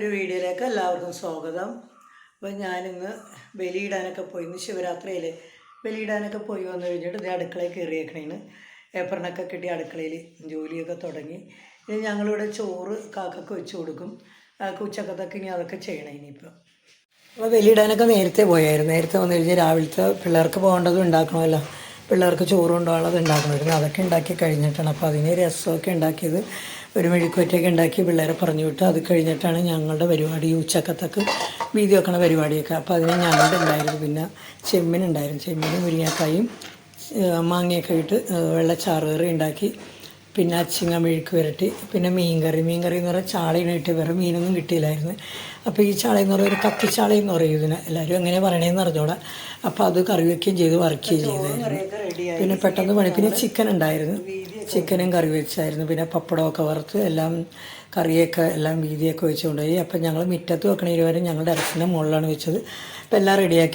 ഒരു വീഡിയോയിലേക്ക് എല്ലാവർക്കും സ്വാഗതം. അപ്പോൾ ഞാനിന്ന് ബലിയിടാനൊക്കെ പോയി. ഇന്ന് ശിവരാത്രിയിൽ ബലിയിടാനൊക്കെ പോയി വന്നു കഴിഞ്ഞിട്ട് ഇത് അടുക്കളയിൽ കയറിയേക്കണേന്. ഏപ്രണൊക്കെ കിട്ടി അടുക്കളയിൽ ജോലിയൊക്കെ തുടങ്ങി. ഇനി ഞങ്ങളിവിടെ ചോറ് കാക്കൊക്കെ വെച്ച് കൊടുക്കും. ഉച്ചക്കത്തൊക്കെ ഇനി അതൊക്കെ ചെയ്യണം ഇനിയിപ്പോൾ അപ്പോൾ ബലിയിടാനൊക്കെ നേരത്തെ പോയായിരുന്നു. നേരത്തെ വന്നു കഴിഞ്ഞാൽ രാവിലത്തെ പിള്ളേർക്ക് പോകേണ്ടതും ഉണ്ടാക്കണമല്ലോ. പിള്ളേർക്ക് ചോറ് കൊണ്ടുപോകാനുള്ളത് ഉണ്ടാക്കണമായിരുന്നു അതൊക്കെ ഉണ്ടാക്കി കഴിഞ്ഞിട്ടാണ്. അപ്പോൾ അതിന് രസമൊക്കെ ഉണ്ടാക്കിയത്. ഒരു മെഴുക്കുവറ്റൊക്കെ ഉണ്ടാക്കി പിള്ളേരെ പറഞ്ഞു വിട്ട്. അത് കഴിഞ്ഞിട്ടാണ് ഞങ്ങളുടെ പരിപാടി ഉച്ചക്കത്തൊക്കെ വീതി വെക്കണ പരിപാടിയൊക്കെ. അപ്പോൾ അതിന് ഞങ്ങളുടെ ഉണ്ടായിരുന്നു. പിന്നെ ചെമ്മീൻ ഉണ്ടായിരുന്നു. ചെമ്മീനും മുരിങ്ങക്കായും മാങ്ങയൊക്കെ ഇട്ട് വെള്ളച്ചാറ് കറി ഉണ്ടാക്കി പിന്നെ അച്ചിങ്ങ മെഴുക്ക് വരട്ടി പിന്നെ മീൻകറി. മീൻകറി എന്ന് പറഞ്ഞാൽ ചാളയിനായിട്ട് വേറെ മീനൊന്നും കിട്ടിയില്ലായിരുന്നു. അപ്പോൾ ഈ ചാളയെന്ന് പറയുന്നത് ഒരു കത്തിച്ചാള എന്ന് പറയും ഇതിന്. എല്ലാവരും എങ്ങനെ പറയണേന്ന് അറിഞ്ഞോളാം അപ്പോൾ അത് കറി വയ്ക്കുകയും ചെയ്ത് വറുക്കുകയും ചെയ്തായിരുന്നു പിന്നെ പെട്ടെന്ന് പണി. പിന്നെ ചിക്കൻ ഉണ്ടായിരുന്നു. ചിക്കനും കറി വെച്ചായിരുന്നു. പിന്നെ പപ്പടമൊക്കെ വറുത്ത് എല്ലാം കറിയൊക്കെ എല്ലാം വീതിയൊക്കെ വെച്ചുകൊണ്ടുപോയി. അപ്പം ഞങ്ങൾ മുറ്റത്ത് വെക്കണ ഇരുവരും ഞങ്ങളുടെ ഇറച്ചിന്റെ മുകളിലാണ് വെച്ചത്. അപ്പം എല്ലാം റെഡിയാക്കി